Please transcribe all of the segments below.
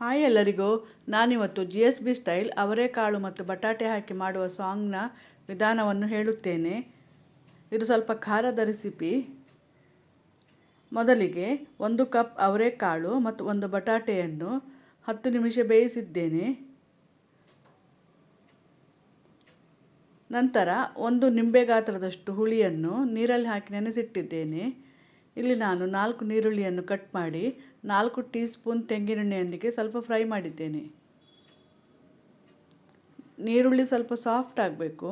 Hi ಎಲ್ಲರಿಗೂ. ನಾನಿವತ್ತು G S B style ಅವರೆಕಾಳು ಮತ್ತು ಬಟಾಟೆ ಹಾಕಿ ಮಾಡುವ ಸಾಂಗ್ನ ವಿಧಾನವನ್ನು ಹೇಳುತ್ತೇನೆ. ಇದು ಸ್ವಲ್ಪ ಖಾರದ ರೆಸಿಪಿ ಮೊದಲಿಗೆ ಒಂದು ಕಪ್ ಅವರೆಕಾಳು ಮತ್ತು ಒಂದು ಬಟಾಟೆಯನ್ನು ಹತ್ತು ನಿಮಿಷ ಬೇಯಿಸಿದ್ದೇನೆ. ನಂತರ ಒಂದು ನಿಂಬೆ ಗಾತ್ರದಷ್ಟು ಹುಳಿಯನ್ನು ನೀರಲ್ಲಿ ಹಾಕಿ ನೆನೆಸಿಟ್ಟಿದ್ದೇನೆ. ಇಲ್ಲಿ ನಾನು ನಾಲ್ಕು ನೀರುಳ್ಳಿಯನ್ನು ಕಟ್ ಮಾಡಿ ನಾಲ್ಕು ಟೀ ಸ್ಪೂನ್ ತೆಂಗಿನೆಣ್ಣೆಯೊಂದಿಗೆ ಸ್ವಲ್ಪ ಫ್ರೈ ಮಾಡಿದ್ದೇನೆ. ನೀರುಳ್ಳಿ ಸ್ವಲ್ಪ ಸಾಫ್ಟ್ ಆಗಬೇಕು.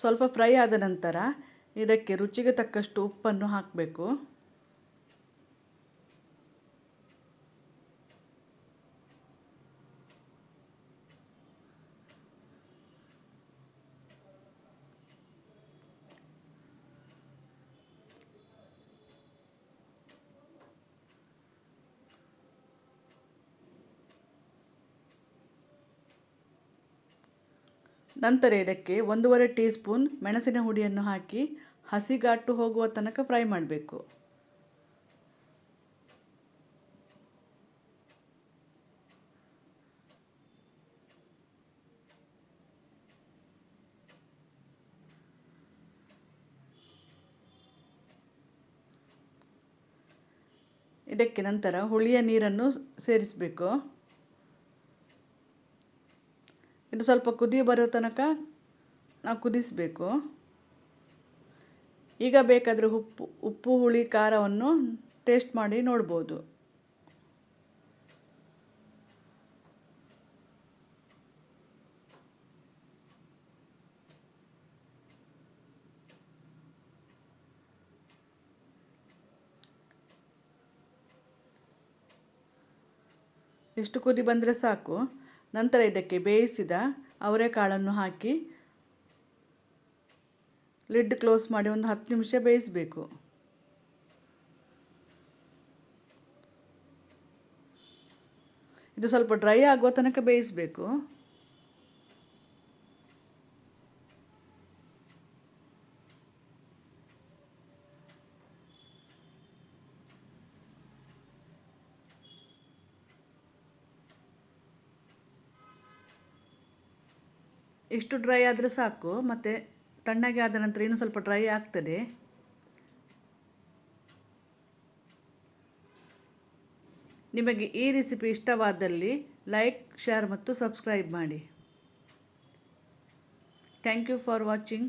ಸ್ವಲ್ಪ ಫ್ರೈ ಆದ ನಂತರ ಇದಕ್ಕೆ ರುಚಿಗೆ ತಕ್ಕಷ್ಟು ಉಪ್ಪನ್ನು ಹಾಕಬೇಕು. ನಂತರ ಇದಕ್ಕೆ ಒಂದೂವರೆ ಟೀ ಸ್ಪೂನ್ ಮೆಣಸಿನ ಹುಡಿಯನ್ನು ಹಾಕಿ ಹಸಿಗಾಟು ಹೋಗುವ ತನಕ ಫ್ರೈ ಮಾಡಬೇಕು. ಇದಕ್ಕೆ ನಂತರ ಹುಳಿಯ ನೀರನ್ನು ಸೇರಿಸಬೇಕು. ಇದು ಸ್ವಲ್ಪ ಕುದಿ ಬರೋ ತನಕ ನಾವು ಕುದಿಸಬೇಕು. ಈಗ ಬೇಕಾದರೆ ಉಪ್ಪು ಉಪ್ಪು, ಹುಳಿ, ಖಾರವನ್ನು ಟೇಸ್ಟ್ ಮಾಡಿ ನೋಡ್ಬೋದು. ಎಷ್ಟು ಕುದಿ ಬಂದರೆ ಸಾಕು. ನಂತರ ಇದಕ್ಕೆ ಬೇಯಿಸಿದ ಅವರೆಕಾಳನ್ನು ಹಾಕಿ ಲಿಡ್ ಕ್ಲೋಸ್ ಮಾಡಿ ಒಂದು ಹತ್ತು ನಿಮಿಷ ಬೇಯಿಸಬೇಕು. ಇದು ಸ್ವಲ್ಪ ಡ್ರೈ ಆಗುವ ತನಕ ಬೇಯಿಸಬೇಕು. ಇಷ್ಟು ಡ್ರೈ ಆದರೆ ಸಾಕು, ಮತ್ತು ತಣ್ಣಗೆ ಆದ ನಂತರ ಇನ್ನೂ ಸ್ವಲ್ಪ ಡ್ರೈ ಆಗ್ತದೆ. ನಿಮಗೆ ಈ ರೆಸಿಪಿ ಇಷ್ಟವಾದಲ್ಲಿ ಲೈಕ್ ಶೇರ್ ಮತ್ತು ಸಬ್ಸ್ಕ್ರೈಬ್ ಮಾಡಿ. Thank you for watching